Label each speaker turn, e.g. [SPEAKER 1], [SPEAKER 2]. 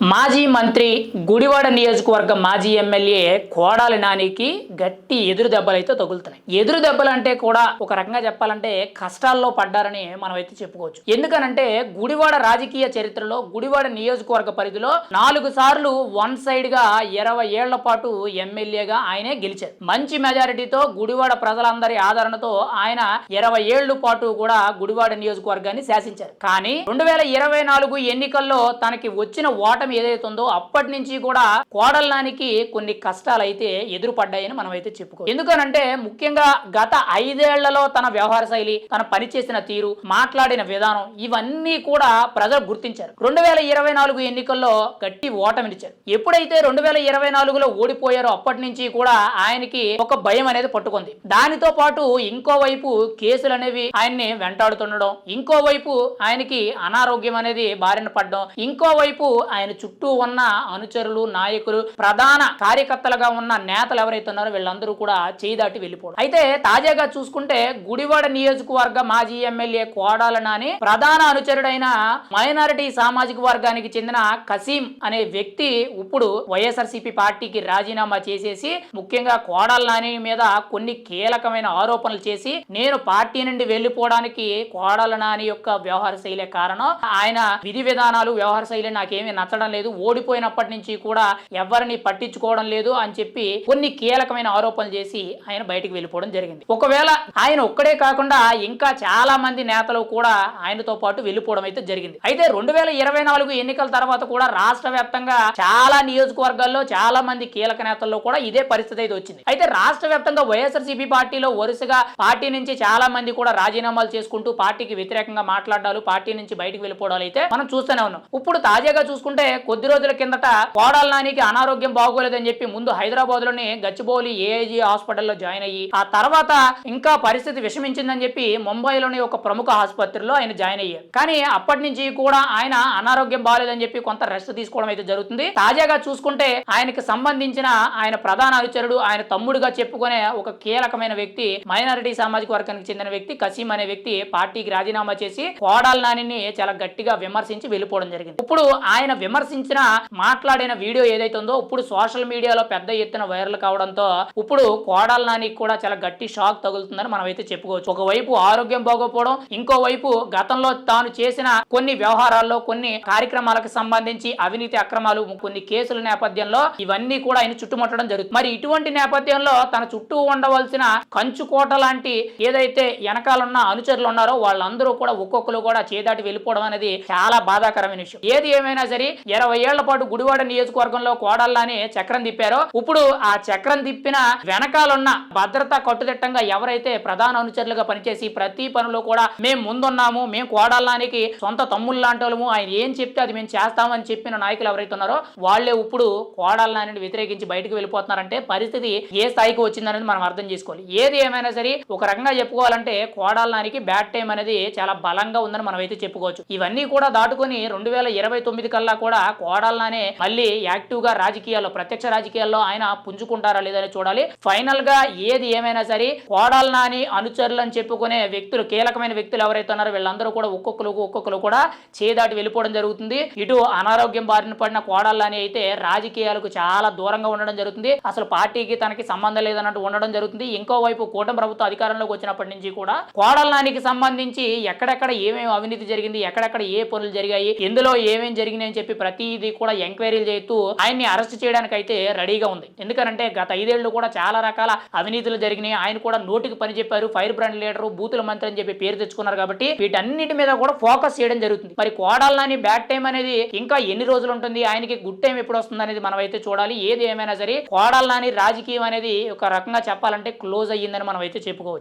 [SPEAKER 1] మాజీ మంత్రి గుడివాడ నియోజకవర్గం మాజీ ఎమ్మెల్యే కోడాలి నానికి గట్టి ఎదురు దెబ్బలు అయితే తగులుతున్నాయి. ఎదురు దెబ్బలు అంటే కూడా ఒక రకంగా చెప్పాలంటే కష్టాల్లో పడ్డారని మనం అయితే చెప్పుకోవచ్చు. ఎందుకనంటే గుడివాడ రాజకీయ చరిత్రలో గుడివాడ నియోజకవర్గ పరిధిలో నాలుగు సార్లు వన్ సైడ్గా ఇరవై ఏళ్ళ పాటు ఎమ్మెల్యేగా ఆయనే గెలిచారు. మంచి మెజారిటీతో గుడివాడ ప్రజలందరి ఆదరణతో ఆయన ఇరవై ఏళ్ళ పాటు కూడా గుడివాడ నియోజకవర్గాన్ని శాసించారు. కానీ రెండు వేల ఇరవై నాలుగు ఎన్నికల్లో తనకి వచ్చిన పోరాటం ఏదైతే ఉందో అప్పటి నుంచి కూడా కోడల్లానికి కొన్ని కష్టాలు అయితే ఎదురుపడ్డాయని మనం అయితే చెప్పుకో ఎందుకనంటే ముఖ్యంగా గత ఐదేళ్ళలో తన వ్యవహార శైలి తన పనిచేసిన తీరు మాట్లాడిన విధానం ఇవన్నీ కూడా ప్రజలు గుర్తించారు. రెండు వేల ఇరవై నాలుగు ఎన్నికల్లో గట్టి ఓటమినిచ్చారు ఎప్పుడైతే రెండు వేల ఇరవై నాలుగులో ఓడిపోయారో అప్పటి నుంచి కూడా ఆయనకి ఒక భయం అనేది పట్టుకుంది. దానితో పాటు ఇంకో వైపు కేసులు అనేవి ఆయన్ని వెంటాడుతుండడం ఇంకో వైపు ఆయనకి అనారోగ్యం అనేది బారిన పడడం ఇంకో వైపు ఆయన చుట్టూ ఉన్న అనుచరులు నాయకులు ప్రధాన కార్యకర్తలుగా ఉన్న నేతలు ఎవరైతే ఉన్నారో వీళ్ళందరూ కూడా చేయి దాటి వెళ్ళిపోవడం. అయితే తాజాగా చూసుకుంటే గుడివాడ నియోజకవర్గ మాజీ ఎమ్మెల్యే కోడాల నాని ప్రధాన అనుచరుడైన మైనారిటీ సామాజిక వర్గానికి చెందిన కసీం అనే వ్యక్తి ఇప్పుడు వైఎస్ఆర్సీపీ పార్టీకి రాజీనామా చేసేసి ముఖ్యంగా కోడాల నాని మీద కొన్ని కీలకమైన ఆరోపణలు చేసి నేను పార్టీ నుండి వెళ్ళిపోవడానికి కోడాల నాని యొక్క వ్యవహార శైలే కారణం ఆయన విధి విధానాలు వ్యవహార శైలి నాకేమి నచ్చడం లేదు ఓడిపోయినప్పటి నుంచి కూడా ఎవరిని పట్టించుకోవడం లేదు అని చెప్పి కొన్ని కీలకమైన ఆరోపణలు చేసి ఆయన బయటికి వెళ్ళిపోవడం జరిగింది. ఒకవేళ ఆయన ఒక్కడే కాకుండా ఇంకా చాలా మంది నేతలు కూడా ఆయనతో పాటు వెళ్ళిపోవడం అయితే జరిగింది. అయితే రెండు వేల ఇరవై నాలుగు ఎన్నికల తర్వాత కూడా రాష్ట్ర వ్యాప్తంగా చాలా నియోజకవర్గాల్లో చాలా మంది కీలక నేతల్లో కూడా ఇదే పరిస్థితి అయితే వచ్చింది. అయితే రాష్ట్ర వ్యాప్తంగా వైఎస్ఆర్సీపీ పార్టీలో వరుసగా పార్టీ నుంచి చాలా మంది కూడా రాజీనామాలు చేసుకుంటూ పార్టీకి వ్యతిరేకంగా మాట్లాడాలు పార్టీ నుంచి బయటికి వెళ్ళిపోవడాలు అయితే మనం చూస్తూనే ఉన్నాం. ఇప్పుడు తాజాగా చూసుకుంటే కొద్ది రోజుల కిందట కోడాల నానికి అనారోగ్యం బాగోలేదని చెప్పి ముందు హైదరాబాద్లోని గచ్చిబౌలి ఏఐజీ హాస్పిటల్లో జాయిన్ అయ్యి ఆ తర్వాత ఇంకా పరిస్థితి విషమించిందని చెప్పి ముంబైలోని ఒక ప్రముఖ ఆసుపత్రిలో ఆయన జాయిన్ అయ్యారు కానీ అప్పటి నుంచి కూడా ఆయన అనారోగ్యం బాగలేదని చెప్పి కొంత రెస్ట్ తీసుకోవడం అయితే జరుగుతుంది. తాజాగా చూసుకుంటే ఆయనకి సంబంధించిన ఆయన ప్రధాన అనుచరుడు ఆయన తమ్ముడుగా చెప్పుకునే ఒక కీలకమైన వ్యక్తి మైనారిటీ సామాజిక వర్గానికి చెందిన వ్యక్తి కసీం అనే వ్యక్తి పార్టీకి రాజీనామా చేసి కోడాల నానిని చాలా గట్టిగా విమర్శించి వెళ్ళిపోవడం జరిగింది. ఇప్పుడు ఆయన విమర్శించిన మాట్లాడిన వీడియో ఏదైతే ఉందో ఇప్పుడు సోషల్ మీడియాలో పెద్ద ఎత్తున వైరల్ కావడంతో ఇప్పుడు కోడాల నానికి కూడా చాలా గట్టి షాక్ తగులుతుందని మనం అయితే చెప్పుకోవచ్చు. ఒకవైపు ఆరోగ్యం బాగోపోవడం ఇంకోవైపు గతంలో తాను చేసిన కొన్ని వ్యవహారాల్లో కొన్ని కార్యక్రమాలకు సంబంధించి అవినీతి అక్రమాలు కొన్ని కేసుల నేపథ్యంలో ఇవన్నీ కూడా ఆయన చుట్టుముట్టడం జరుగుతుంది. మరి ఇటువంటి నేపథ్యంలో తన చుట్టూ ఉండవలసిన కంచుకోట లాంటి ఏదైతే వెనకాలన్న అనుచరులు ఉన్నారో వాళ్ళందరూ కూడా ఒక్కొక్కరు కూడా చేదాటి వెళ్ళిపోవడం అనేది చాలా బాధాకరమైన విషయం. ఏది ఏమైనా సరే ఇరవై ఏళ్ళ పాటు గుడివాడ నియోజకవర్గంలో కోడల్లాని చక్రం తిప్పారో. ఇప్పుడు ఆ చక్రం తిప్పిన వెనకాలన్న భద్రత కట్టుదిట్టంగా ఎవరైతే ప్రధాన అనుచరులుగా పనిచేసి ప్రతి పనిలో కూడా మేము ముందున్నాము మేము కోడల్లానికి సొంత తమ్ముళ్ళు లాంటి వాళ్ళము ఆయన ఏం చెప్తే అది మేము చేస్తామని చెప్పిన నాయకులు ఎవరైతే ఉన్నారో వాళ్ళే ఇప్పుడు కోడల్లాని వ్యతిరేకించి బయటకు వెళ్ళిపోతున్నారంటే పరిస్థితి ఏ స్థాయికి వచ్చిందనేది మనం అర్థం చేసుకోవాలి. ఏది ఏమైనా సరే ఒక రకంగా చెప్పుకోవాలంటే కోడాలనానికి బ్యాడ్ టైం అనేది చాలా బలంగా ఉందని మనం అయితే చెప్పుకోవచ్చు. ఇవన్నీ కూడా దాటుకొని రెండు వేల ఇరవై తొమ్మిది కల్లా కూడా కోడల్లానే మళ్ళీ యాక్టివ్గా రాజకీయాల్లో ప్రత్యక్ష రాజకీయాల్లో ఆయన పుంజుకుంటారా లేదని చూడాలి. ఫైనల్గా ఏది ఏమైనా సరే కోడల్ నాని అనుచరులు అని చెప్పుకునే వ్యక్తులు కీలకమైన వ్యక్తులు ఎవరైతే ఉన్నారో వీళ్ళందరూ కూడా ఒక్కొక్కరు ఒక్కొక్కరు కూడా చేదాటి వెళ్ళిపోవడం జరుగుతుంది. ఇటు అనారోగ్యం బారిన పడిన కోడల్లాని అయితే రాజకీయాలకు చాలా దూరంగా ఉండడం జరుగుతుంది. అసలు పార్టీకి తనకి సంబంధం లేదన్నట్టు ఉండడం జరుగుతుంది. ఇంకో వైపు కూటమి ప్రభుత్వం అధికారంలోకి వచ్చినప్పటి నుంచి కూడా కోడల్ నానికి సంబంధించి ఎక్కడెక్కడ ఏమేమి అవినీతి జరిగింది ఎక్కడెక్కడ ఏ పనులు జరిగాయి ఎందులో ఏమేమి జరిగినాయి అని చెప్పి ప్రతిదీ కూడా ఎంక్వైరీలు చేస్తూ ఆయన్ని అరెస్ట్ చేయడానికి అయితే రెడీగా ఉంది. ఎందుకంటే గత ఐదేళ్ళు కూడా చాలా రకాల అవినీతులు జరిగినాయి. ఆయన కూడా నోటికి పని చెప్పారు. ఫైర్ బ్రాండ్ లీడర్ బూతుల మంత్రి అని చెప్పి పేరు తెచ్చుకున్నారు కాబట్టి వీటన్నిటి మీద కూడా ఫోకస్ చేయడం జరుగుతుంది. మరి కోడాలని బ్యాడ్ టైం అనేది ఇంకా ఎన్ని రోజులు ఉంటుంది? ఆయనకి గుడ్ టైం ఎప్పుడు వస్తుంది అనేది మనం అయితే చూడాలి. ఏది ఏమైనా సరే కోడాలని రాజకీయం అనేది ఒక రకంగా చెప్పాలంటే క్లోజ్ అయ్యిందని మనం అయితే చెప్పుకోవచ్చు.